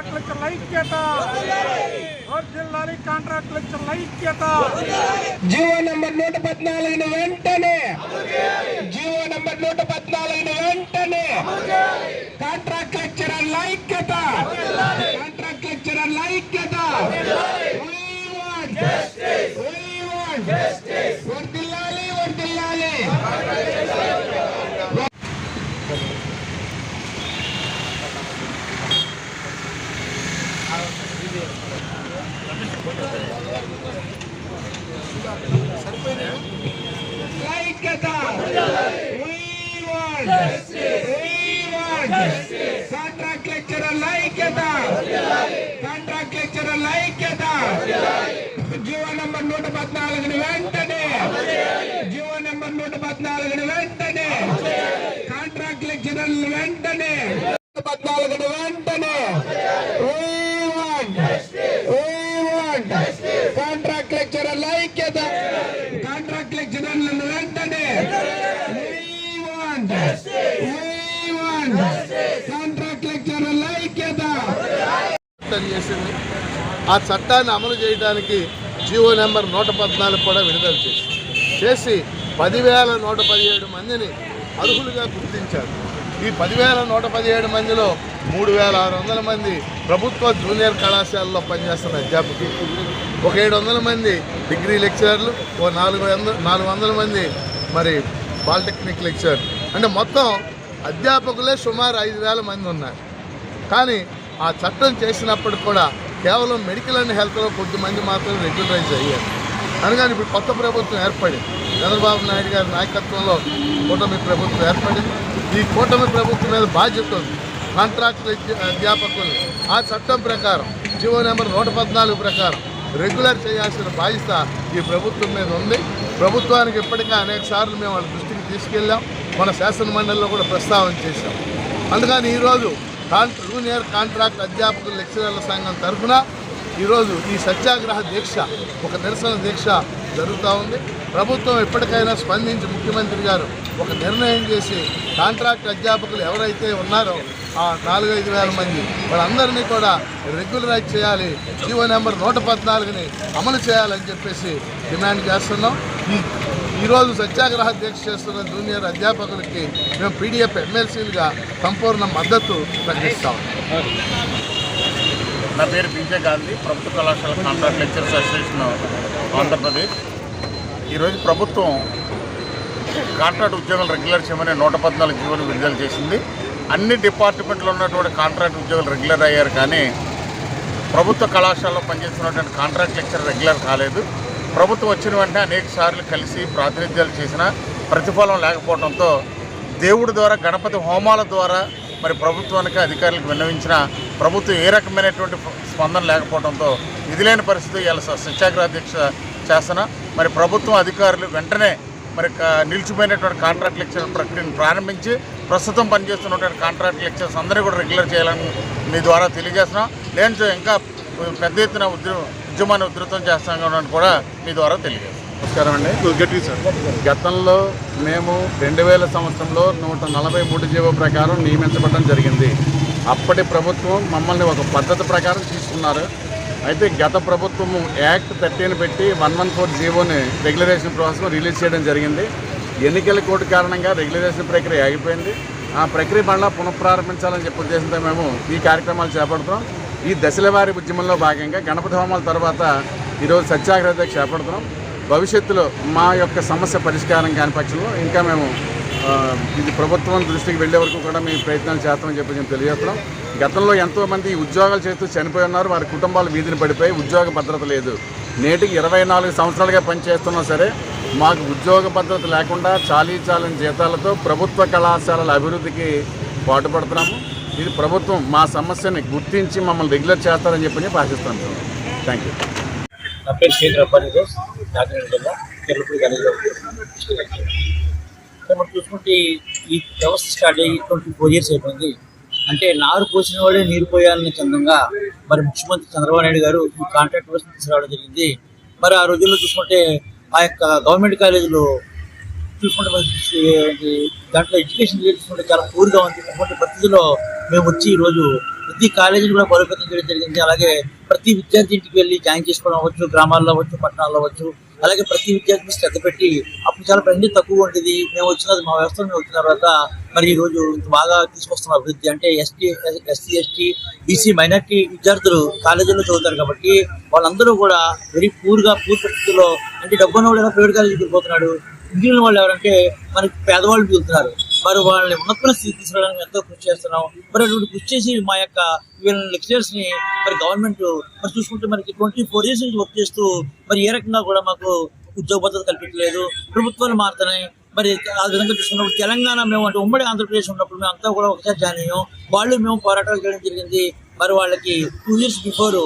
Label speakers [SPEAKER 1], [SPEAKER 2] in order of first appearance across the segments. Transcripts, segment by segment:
[SPEAKER 1] కాంట్రాక్టులకు ఐక్యత వర్ధిల్లాలి కాంట్రాక్టులకు ఐక్యత
[SPEAKER 2] జీవో నంబర్ నూట పద్నాలుగుని వెంటనే జీవో నంబర్ నూట పద్నాలుగుని వెంటనే కాంట్రాక్ట్ కాంట్రాక్ట్ లెక్చరర్ ఐక్యత కాంట్రాక్ట్ లెక్చరర్ ఐక్యత జీవో నంబర్ నూట పద్నాలుగుని వెంటనే జీవో నంబర్ నూట పద్నాలుగుని వెంటనే కాంట్రాక్ట్ లెక్చరర్ వెంటనే పద్నాలుగుని వెంటనే కాంట్రాక్ట్ లెక్చరర్ ఐక్యత కాంట్రాక్ట్ లెక్చరర్లను వెంటనే We want We want contract lecturer ఐక్యత
[SPEAKER 3] చట్టం చేసింది. ఆ చట్టాన్ని అమలు చేయడానికి జీవో నెంబర్ నూట పద్నాలుగు కూడా విడుదల చేసి చేసి పదివేల నూట పదిహేడు మందిని అర్హులుగా గుర్తించారు. ఈ పదివేల నూట పదిహేడు మందిలో మూడు వేల ఆరు వందల మంది ప్రభుత్వ జూనియర్ కళాశాలలో పనిచేస్తున్న అధ్యాపకులు ఒక ఏడు వందల మంది డిగ్రీ లెక్చరర్లు ఓ నాలుగు వందల నాలుగు వందల మంది మరి పాలిటెక్నిక్ లెక్చరర్ అంటే మొత్తం అధ్యాపకులే సుమారు ఐదు వేల మంది ఉన్నారు. కానీ ఆ చట్టం చేసినప్పటికి కూడా కేవలం మెడికల్ అండ్ హెల్త్లో కొద్దిమంది మాత్రమే రెగ్యులరైజ్ అయ్యారు. అనగానే ఇప్పుడు కొత్త ప్రభుత్వం ఏర్పడింది. చంద్రబాబు నాయుడు గారి నాయకత్వంలో కూటమి ప్రభుత్వం ఏర్పడింది. ఈ కూటమి ప్రభుత్వం మీద బాధ్యత ఉంది. కాంట్రాక్ట్ అధ్యాపకులు. ఆ చట్టం ప్రకారం జీవో నెంబర్ నూట పద్నాలుగు ప్రకారం రెగ్యులర్ చేయాల్సిన బాధ్యత ఈ ప్రభుత్వం మీద ఉంది. ప్రభుత్వానికి ఇప్పటికే అనేక సార్లు మేము వాళ్ళ దృష్టికి తీసుకెళ్ళాం. మన శాసన మండలిలో కూడా ప్రస్తావన చేశాం. అందుకని ఈరోజు కాంట్ జూనియర్ కాంట్రాక్ట్ అధ్యాపకుల లెక్చరర్ల సంఘం తరఫున ఈరోజు ఈ సత్యాగ్రహ దీక్ష ఒక నిరసన దీక్ష జరుగుతూ ఉంది. ప్రభుత్వం ఎప్పటికైనా స్పందించి ముఖ్యమంత్రి గారు ఒక నిర్ణయం చేసి కాంట్రాక్ట్ అధ్యాపకులు ఎవరైతే ఉన్నారో ఆ నాలుగైదు వేల మంది వాళ్ళందరినీ కూడా రెగ్యులరైజ్ చేయాలి. జీవో నెంబర్ నూట పద్నాలుగుని అమలు చేయాలని చెప్పేసి డిమాండ్ చేస్తున్నాం. ఈరోజు సత్యాగ్రహ దీక్ష చేస్తున్న జూనియర్ అధ్యాపకులకి మేము పీడిఎఫ్ ఎమ్మెల్సీలుగా సంపూర్ణ మద్దతు ప్రకటిస్తాం.
[SPEAKER 4] నా పేరు పీజే గాంధీ ప్రభుత్వ కళాశాల కాంట్రాక్ట్ లెక్చర్స్ అసోసియేషన్ ఆంధ్రప్రదేశ్. ఈరోజు ప్రభుత్వం కాంట్రాక్ట్ ఉద్యోగులు రెగ్యులర్ చేయమని నూట పద్నాలుగు జీవోలు విడుదల చేసింది. అన్ని డిపార్ట్మెంట్లో ఉన్నటువంటి కాంట్రాక్ట్ ఉద్యోగులు రెగ్యులర్ అయ్యారు కానీ ప్రభుత్వ కళాశాలలో పనిచేస్తున్నటువంటి కాంట్రాక్ట్ లెక్చర్ రెగ్యులర్ కాలేదు. ప్రభుత్వం వచ్చిన వెంటనే అనేక సార్లు కలిసి ప్రాతినిధ్యాలు చేసిన ప్రతిఫలం లేకపోవడంతో దేవుడి ద్వారా గణపతి హోమాల ద్వారా మరి ప్రభుత్వానికి అధికారులకు విన్నవించిన ప్రభుత్వం ఏ రకమైనటువంటి స్పందన లేకపోవడంతో ఇది లేని పరిస్థితి ఇలా సత్యాగ్రహ దీక్ష చేస్తున్న. మరి ప్రభుత్వం అధికారులు వెంటనే మరి నిలిచిపోయినటువంటి కాంట్రాక్ట్ లెక్చర్ ప్రక్రియను ప్రారంభించి ప్రస్తుతం పనిచేస్తున్నటువంటి కాంట్రాక్ట్ లెక్చర్స్ అందరూ కూడా రెగ్యులర్ చేయాలని మీ ద్వారా తెలియజేస్తున్నాం. లేని ఇంకా పెద్ద ఎత్తున ఉద్యోగం ఉద్యమాన్ని ఉధృతం చేస్తామని కూడా మీ ద్వారా తెలియజేస్తున్నాం
[SPEAKER 5] నమస్కారం అండి. గతంలో మేము రెండు వేల సంవత్సరంలో నూట నలభై మూడు జీవో ప్రకారం నియమించబడడం జరిగింది. అప్పటి ప్రభుత్వం మమ్మల్ని ఒక పద్ధతి ప్రకారం తీసుకున్నారు. అయితే గత ప్రభుత్వము యాక్ట్ థర్టీని పెట్టి వన్ వన్ ఫోర్ జీవోని రెగ్యులరేషన్ ప్రాసెస్ రిలీజ్ చేయడం జరిగింది. ఎన్నికల కోర్టు కారణంగా రెగ్యులరేషన్ ప్రక్రియ ఆగిపోయింది. ఆ ప్రక్రియ మళ్ళా పునఃప్రారంభించాలని చెప్పి ఉద్దేశంతో మేము ఈ కార్యక్రమాలు చేపడుతున్నాం. ఈ దశల వారి ఉద్యమంలో భాగంగా గణపతి హోమాల తర్వాత ఈరోజు సత్యాగ్రహ దీక్ష చేపడుతున్నాం భవిష్యత్తులో మా యొక్క సమస్య పరిష్కారం కాని పక్షంలో ఇంకా మేము ఇది ప్రభుత్వం దృష్టికి వెళ్ళే వరకు కూడా మేము ప్రయత్నాలు చేస్తామని చెప్పి మేము తెలియజేస్తున్నాం. గతంలో ఎంతోమంది ఉద్యోగాలు చేస్తూ చనిపోయి ఉన్నారు. వారి కుటుంబాలు వీధిని పడిపోయి ఉద్యోగ భద్రత లేదు. నేటికి ఇరవై నాలుగు సంవత్సరాలుగా పనిచేస్తున్నా సరే మాకు ఉద్యోగ భద్రత లేకుండా చాలీ చాలని జీతాలతో ప్రభుత్వ కళాశాలల అభివృద్ధికి పాటుపడుతున్నాము. ఇది ప్రభుత్వం మా సమస్యని గుర్తించి మమ్మల్ని రెగ్యులర్ చేస్తారని చెప్పి నేను థ్యాంక్ యూ
[SPEAKER 6] నా పేరు శేఖర్ అబ్బాని కాకినాడ జిల్లా తెల్లపూడి మనం చూసుకుంటే ఈ వ్యవస్థ స్టార్ట్ అయ్యి ట్వంటీ ఫోర్ ఇయర్స్ అయిపోయింది. అంటే నారు పోసిన వాడే నీరు పోయాలనే చందంగా మరి ముఖ్యమంత్రి చంద్రబాబు నాయుడు గారు ఈ కాంట్రాక్ట్ కోసం తీసుకురావడం జరిగింది. మరి ఆ రోజుల్లో చూసుకుంటే ఆ యొక్క గవర్నమెంట్ కాలేజీలో చూసుకుంటే దాంట్లో ఎడ్యుకేషన్ చూసుకుంటే చాలా పూర్గా ఉంది. అటువంటి పరిస్థితిలో మేము వచ్చి ఈరోజు ప్రతి కాలేజీని కూడా బలోపేతం చేయడం జరిగింది. అలాగే ప్రతి విద్యార్థి ఇంటికి వెళ్ళి జాయిన్ చేసుకోవడం అవ్వచ్చు గ్రామాల్లో అవ్వచ్చు పట్టణాల్లో అవ్వచ్చు. అలాగే ప్రతి విద్యార్థిని శ్రద్ధ పెట్టి అప్పుడు చాలా పరిధి తక్కువ ఉండేది. మేము వచ్చిన మా వ్యవస్థ మేము వచ్చిన తర్వాత మరి ఈ రోజు ఇంత బాగా తీసుకొస్తున్న అభివృద్ధి అంటే ST SC ST BC minority విద్యార్థులు కాలేజీలో చదువుతారు కాబట్టి వాళ్ళందరూ కూడా వెరీ పూర్గా పూర్ పరిస్థితుల్లో అంటే డబ్బున్న వాళ్ళు ప్రైవేట్ కాలేజీకి వెళ్ళిపోతున్నాడు. మిగిలిన వాళ్ళు ఎవరంటే మనకి పేదవాళ్ళు మిగులుతున్నారు మరి వాళ్ళని ఉన్నతమైన స్థితి తీసుకురావడానికి ఎంతో కృషి చేస్తున్నాం. మరి అటువంటి కృషి చేసి మా యొక్క వీళ్ళ లెక్చరర్స్ని మరి గవర్నమెంట్ మరి చూసుకుంటే మనకి ట్వంటీ ఫోర్ ఇయర్స్ నుంచి వర్క్ చేస్తూ మరి ఏ రకంగా కూడా మాకు ఉద్యోగ భద్రత కల్పించలేదు. ప్రభుత్వాలు మారుతున్నాయి. మరి ఆ విధంగా చూసుకున్నప్పుడు తెలంగాణ మేము అంటే ఉమ్మడి ఆంధ్రప్రదేశ్ ఉన్నప్పుడు మేము అంతా కూడా ఒకసారి జాయిన్ అయ్యాం. వాళ్ళు మేము పోరాటాలు చేయడం జరిగింది. మరి వాళ్ళకి టూ ఇయర్స్ బిఫోర్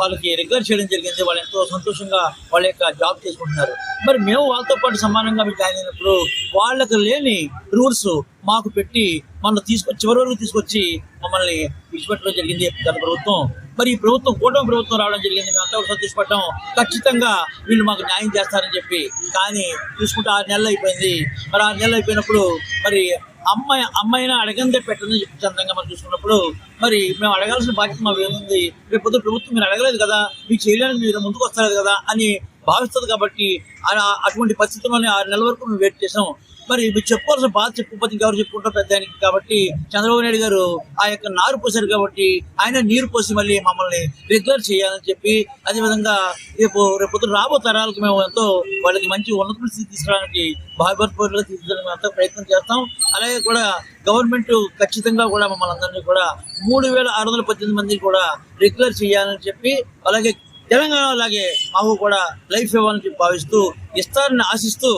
[SPEAKER 6] వాళ్ళకి రెగ్యులర్ చేయడం జరిగింది. వాళ్ళు ఎంతో సంతోషంగా వాళ్ళ యొక్క జాబ్ చేసుకుంటున్నారు. మరి మేము వాళ్ళతో పాటు సమానంగా మీకు జాయిన్ అయినప్పుడు వాళ్ళకి లేని రూల్స్ మాకు పెట్టి మనం తీసుకొచ్చి చివరి వరకు తీసుకొచ్చి మమ్మల్ని విడిచిపెట్టడం జరిగింది గత ప్రభుత్వం. మరి ఈ ప్రభుత్వం కూటమి ప్రభుత్వం రావడం జరిగింది. మేము అంతా సంతోషపడ్డాం. ఖచ్చితంగా వీళ్ళు మాకు న్యాయం చేస్తారని చెప్పి. కానీ చూసుకుంటే ఆరు నెలలు అయిపోయింది. మరి ఆరు నెలలు అయిపోయినప్పుడు మరి అమ్మాయి అమ్మాయిని అడగందే పెట్టదని చెప్పి చందంగా మనం చూసుకున్నప్పుడు మరి మేము అడగాల్సిన బాధ్యత మా ఏముంది రేపు పొద్దు ప్రభుత్వం మీరు అడగలేదు కదా మీకు చేయడానికి మీరు ముందుకు వస్తారు కదా అని భావిస్తుంది కాబట్టి ఆ- అటువంటి పరిస్థితుల్లోనే ఆరు నెలల వరకు మేము వెయిట్ చేసాం మరి మీరు చెప్పుకోవాల్సిన బాధ చెప్పుకోకపోతే ఇంకెవరు చెప్పుకుంటారు పెద్ద కాబట్టి చంద్రబాబు నాయుడు గారు ఆ యొక్క నారు పోసారు కాబట్టి ఆయన నీరు పోసి మళ్ళీ మమ్మల్ని రెగ్యులర్ చేయాలని చెప్పి అదేవిధంగా రేపు రేపు రాబో తరాలకు మేము ఎంతో వాళ్ళకి మంచి ఉన్నత స్థితి తీసుకురావడానికి భాగవత్పూర్లో తీసుకురావడానికి మేము ప్రయత్నం చేస్తాం. అలాగే కూడా గవర్నమెంట్ ఖచ్చితంగా కూడా మమ్మల్ని అందరినీ కూడా మూడు వేల ఆరు వందల పద్దెనిమిది మందిని కూడా రెగ్యులర్ చేయాలని చెప్పి అలాగే తెలంగాణ అలాగే మాకు కూడా లైఫ్ ఇవ్వాలని భావిస్తూ ఇస్తారని ఆశిస్తూ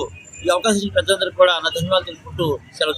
[SPEAKER 6] ఈ అవకాశం ఇచ్చిన పెద్దలందరికీ కూడా నా ధన్యవాదాలు తెలుపుకుంటూ సెలవు